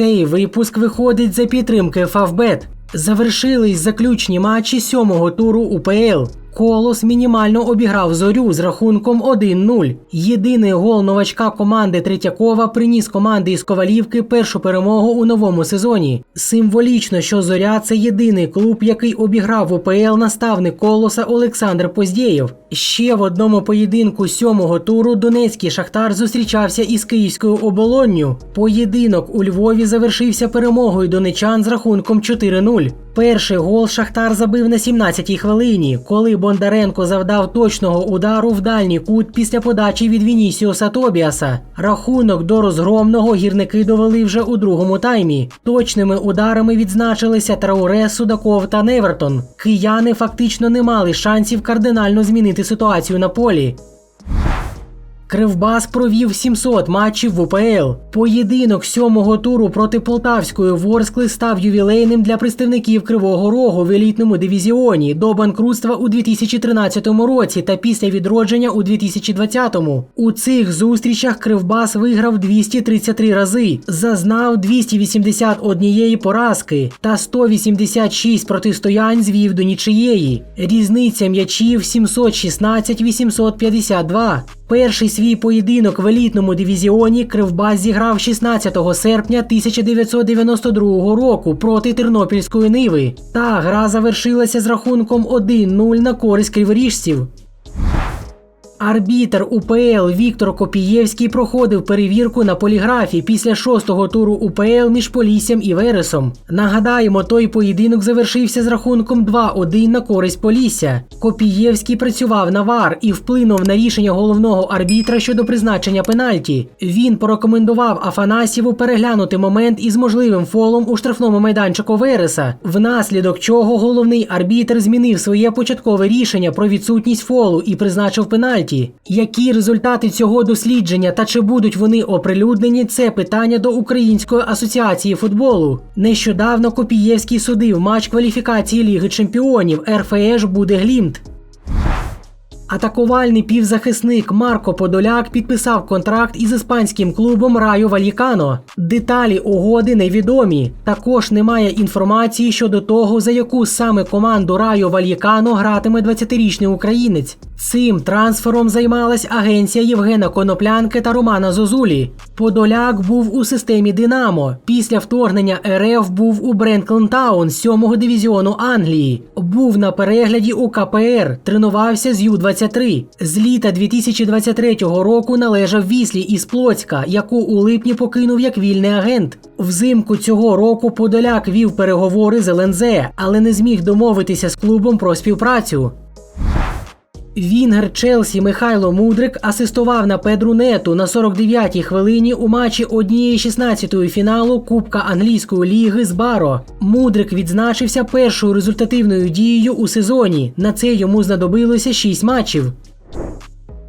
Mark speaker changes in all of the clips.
Speaker 1: Цей випуск виходить за підтримки Фавбет. Завершились заключні матчі сьомого туру УПЛ. Колос мінімально обіграв зорю з рахунком 1-0. Єдиний гол новачка команди Третьякова приніс команди із Ковалівки першу перемогу у новому сезоні. Символічно, що зоря це єдиний клуб, який обіграв УПЛ наставник колоса Олександр Поздєєв. Ще в одному поєдинку сьомого туру Донецький Шахтар зустрічався із Київською оболонню. Поєдинок у Львові завершився перемогою донечан з рахунком 4-0. Перший гол Шахтар забив на 17-й хвилині, коли Бондаренко завдав точного удару в дальній кут після подачі від Вінісіоса Тобіаса. Рахунок до розгромного гірники довели вже у другому таймі. Точними ударами відзначилися Трауре, Судаков та Невертон. Кияни фактично не мали шансів кардинально змінити ситуацію на полі. Кривбас провів 700 матчів в УПЛ. Поєдинок сьомого туру проти Полтавської Ворскли став ювілейним для представників Кривого Рогу в елітному дивізіоні до банкрутства у 2013 році та після відродження у 2020-му. У цих зустрічах Кривбас виграв 233 рази, зазнав 281 поразки та 186 протистоянь звів до нічиєї. Різниця м'ячів 716-852. Перший свій поєдинок в елітному дивізіоні Кривбас зіграв 16 серпня 1992 року проти Тернопільської Ниви. Та гра завершилася з рахунком 1-0 на користь криворіжців. Арбітр УПЛ Віктор Копієвський проходив перевірку на поліграфі після шостого туру УПЛ між Поліссям і Вересом. Нагадаємо, той поєдинок завершився з рахунком 2-1 на користь Полісся. Копієвський працював на ВАР і вплинув на рішення головного арбітра щодо призначення пенальті. Він порекомендував Афанасьєву переглянути момент із можливим фолом у штрафному майданчику Вереса, внаслідок чого головний арбітр змінив своє початкове рішення про відсутність фолу і призначив пенальті. Які результати цього дослідження та чи будуть вони оприлюднені? Це питання до Української асоціації футболу. Нещодавно Копієвський судив матч кваліфікації Ліги Чемпіонів. РФЕШ буде Глімт. Атакувальний півзахисник Марко Подоляк підписав контракт із іспанським клубом Райо Валікано. Деталі угоди невідомі. Також немає інформації щодо того, за яку саме команду Райо Валікано гратиме 20-річний українець. Цим трансфером займалась агенція Євгена Коноплянки та Романа Зозулі. Подоляк був у системі Динамо. Після вторгнення РФ був у Бренклентаун 7-го дивізіону Англії. Був на перегляді у КПР, тренувався з Ю-23. З літа 2023 року належав Віслі із Плоцька, яку у липні покинув як вільний агент. Взимку цього року Подоляк вів переговори з ЛНЗ, але не зміг домовитися з клубом про співпрацю. Вінгер Челсі Михайло Мудрик асистував на Педру Нету на 49-й хвилині у матчі однієї 16-ї фіналу Кубка англійської ліги з Баро. Мудрик відзначився першою результативною дією у сезоні. На це йому знадобилося 6 матчів.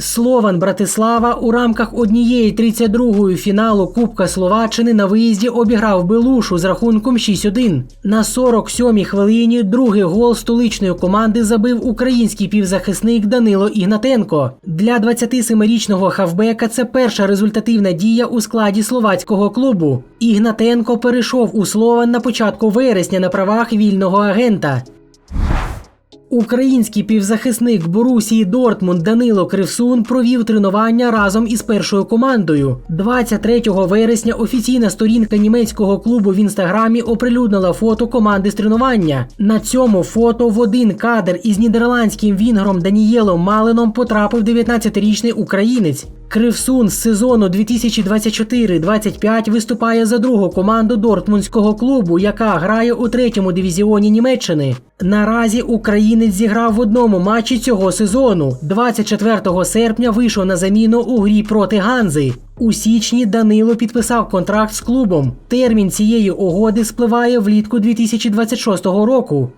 Speaker 1: Слован Братислава у рамках однієї 32-ї фіналу Кубка Словаччини на виїзді обіграв Белушу з рахунком 6-1. На 47-й хвилині другий гол столичної команди забив український півзахисник Данило Ігнатенко. Для 27-річного хавбека це перша результативна дія у складі словацького клубу. Ігнатенко перейшов у Слован на початку вересня на правах вільного агента. Український півзахисник Борусії Дортмунд Данило Кривсун провів тренування разом із першою командою. 23 вересня офіційна сторінка німецького клубу в інстаграмі оприлюднила фото команди з тренування. На цьому фото в один кадр із нідерландським вінгром Данієлом Малином потрапив 19-річний українець. Кривсун з сезону 2024-25 виступає за другу команду Дортмундського клубу, яка грає у третьому дивізіоні Німеччини. Наразі українець зіграв в одному матчі цього сезону. 24 серпня вийшов на заміну у грі проти Ганзи. У січні Данило підписав контракт з клубом. Термін цієї угоди спливає влітку 2026 року.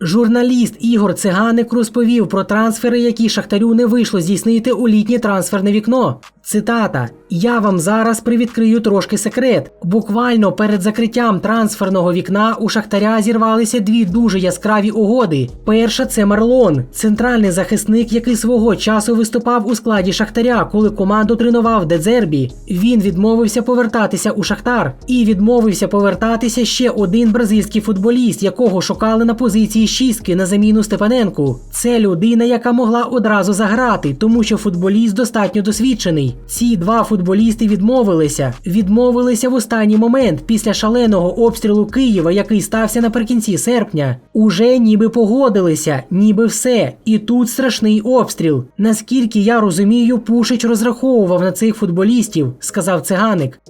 Speaker 1: Журналіст Ігор Циганик розповів про трансфери, які Шахтарю не вийшло здійснити у літнє трансферне вікно. Цитата: Я вам зараз привідкрию трошки секрет. Буквально перед закриттям трансферного вікна у Шахтаря зірвалися дві дуже яскраві угоди. Перша це Марлон, центральний захисник, який свого часу виступав у складі Шахтаря, коли команду тренував Дедзербі. Він відмовився повертатися у Шахтар і відмовився повертатися ще один бразильський футболіст, якого шукали на позиції шістки на заміну Степаненку. Це людина, яка могла одразу заграти, тому що футболіст достатньо досвідчений. Ці два футболісти відмовилися. Відмовилися в останній момент після шаленого обстрілу Києва, який стався наприкінці серпня. Уже ніби погодилися, ніби все. І тут страшний обстріл. Наскільки я розумію, Пушич розраховував на цих футболістів, сказав циганик.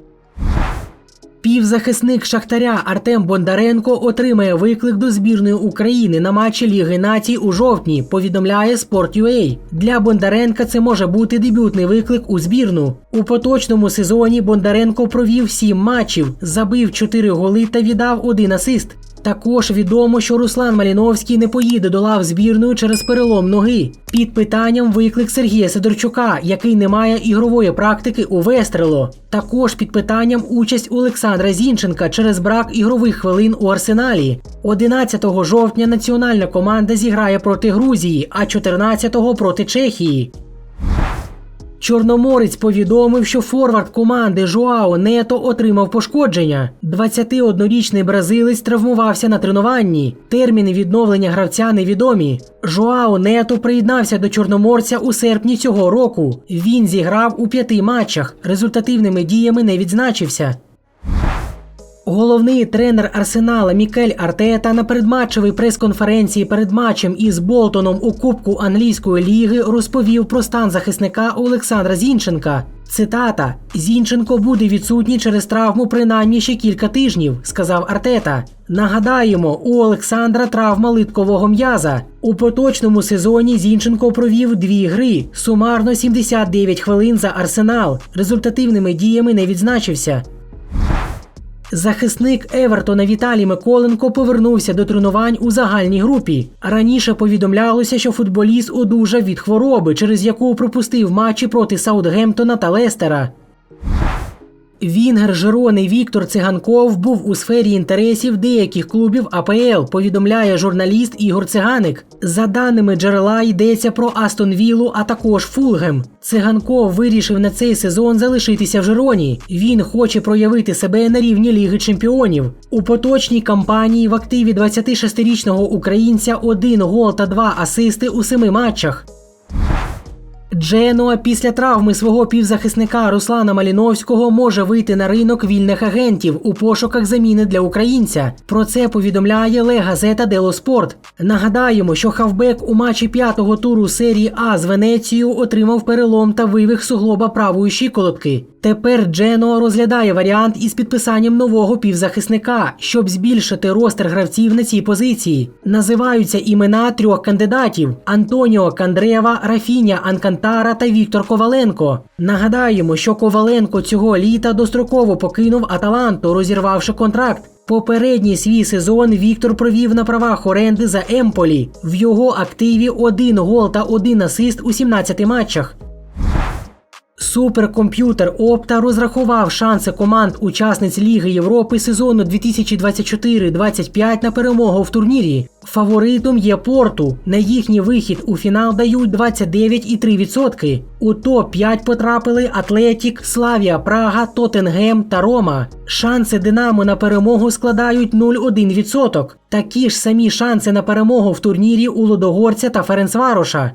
Speaker 1: Півзахисник Шахтаря Артем Бондаренко отримає виклик до збірної України на матчі Ліги Націй у жовтні. Повідомляє Sport.ua. Для Бондаренка це може бути дебютний виклик у збірну. У поточному сезоні Бондаренко провів 7 матчів, забив 4 голи та віддав один асист. Також відомо, що Руслан Маліновський не поїде до лав збірної через перелом ноги. Під питанням виклик Сергія Сидорчука, який не має ігрової практики у Вестрело. Також під питанням участь Олександра Зінченка через брак ігрових хвилин у Арсеналі. 11 жовтня національна команда зіграє проти Грузії, а 14-го проти Чехії. Чорноморець повідомив, що форвард команди Жуао Нето отримав пошкодження. 21-річний бразилець травмувався на тренуванні. Терміни відновлення гравця невідомі. Жуао Нето приєднався до Чорноморця у серпні цього року. Він зіграв у п'яти матчах. Результативними діями не відзначився. Головний тренер Арсенала Мікель Артета на передматчевій прес-конференції перед матчем із Болтоном у Кубку англійської ліги розповів про стан захисника Олександра Зінченка. Цитата: Зінченко буде відсутній через травму принаймні ще кілька тижнів, сказав Артета. Нагадаємо, у Олександра травма литкового м'яза. У поточному сезоні Зінченко провів дві гри, сумарно 79 хвилин за арсенал. Результативними діями не відзначився. Захисник Евертона Віталій Миколенко повернувся до тренувань у загальній групі. Раніше повідомлялося, що футболіст одужав від хвороби, через яку пропустив матчі проти Саутгемптона та Лестера. Вінгер Жирони Віктор Циганков був у сфері інтересів деяких клубів АПЛ, повідомляє журналіст Ігор Циганик. За даними джерела, йдеться про Астон Віллу, а також Фулгем. Циганков вирішив на цей сезон залишитися в Жироні. Він хоче проявити себе на рівні Ліги Чемпіонів. У поточній кампанії в активі 26-річного українця один гол та два асисти у семи матчах. Дженуа після травми свого півзахисника Руслана Маліновського може вийти на ринок вільних агентів у пошуках заміни для українця. Про це повідомляє Ле Газета Дело Спорт. Нагадаємо, що хавбек у матчі п'ятого туру серії А з Венецією отримав перелом та вивих суглоба правої щиколотки. Тепер Дженуа розглядає варіант із підписанням нового півзахисника, щоб збільшити ростер гравців на цій позиції. Називаються імена трьох кандидатів: Антоніо Кандрева, Рафіня Анкантара та Віктор Коваленко. Нагадаємо, що Коваленко цього літа достроково покинув Аталанту, розірвавши контракт. Попередній свій сезон Віктор провів на правах оренди за Емполі. В його активі один гол та один асист у 17 матчах. Суперкомп'ютер Опта розрахував шанси команд учасниць Ліги Європи сезону 2024-25 на перемогу в турнірі. Фаворитом є Порту. На їхній вихід у фінал дають 29,3%. У топ-5 потрапили Атлетік, Славія Прага, Тоттенгем та Рома. Шанси Динамо на перемогу складають 0,1%. Такі ж самі шанси на перемогу в турнірі у Лодогорця та Ференцвароша.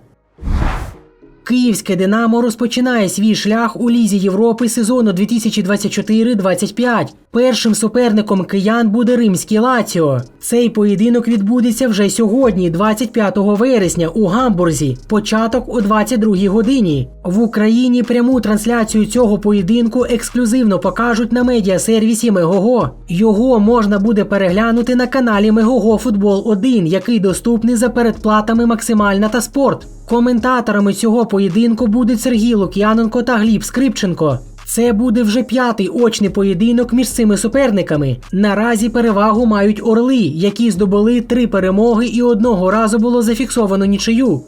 Speaker 1: Київське Динамо розпочинає свій шлях у Лізі Європи сезону 2024-25. Першим суперником киян буде римський Лаціо. Цей поєдинок відбудеться вже сьогодні, 25 вересня, у Гамбурзі. Початок о 22 годині. В Україні пряму трансляцію цього поєдинку ексклюзивно покажуть на медіасервісі Мегого. Його можна буде переглянути на каналі Мегого Футбол 1, який доступний за передплатами Максимальна та спорт. Коментаторами цього поєдинку будуть Сергій Лук'яненко та Гліб Скрипченко. Це буде вже п'ятий очний поєдинок між цими суперниками. Наразі перевагу мають орли, які здобули три перемоги і одного разу було зафіксовано нічию.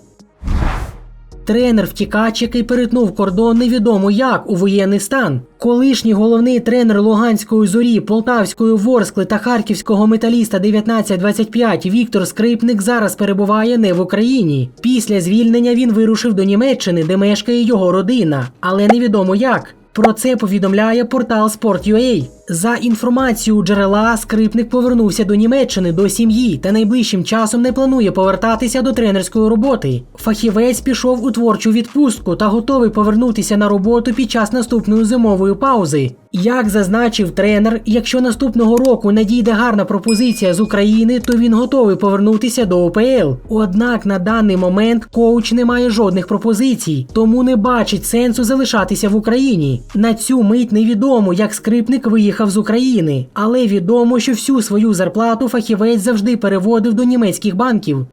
Speaker 1: Тренер втікач, який перетнув кордон невідомо як у воєнний стан. Колишній головний тренер Луганської зорі, Полтавської Ворскли та Харківського металіста 1925 Віктор Скрипник зараз перебуває не в Україні. Після звільнення він вирушив до Німеччини, де мешкає його родина, але невідомо як. Про це повідомляє портал Sport.ua. За інформацією джерела, скрипник повернувся до Німеччини до сім'ї та найближчим часом не планує повертатися до тренерської роботи. Фахівець пішов у творчу відпустку та готовий повернутися на роботу під час наступної зимової паузи. Як зазначив тренер, якщо наступного року надійде гарна пропозиція з України, то він готовий повернутися до ОПЛ. Однак на даний момент коуч не має жодних пропозицій, тому не бачить сенсу залишатися в Україні. На цю мить невідомо, як скрипник виїхав з України, але відомо, що всю свою зарплату фахівець завжди переводив до німецьких банків.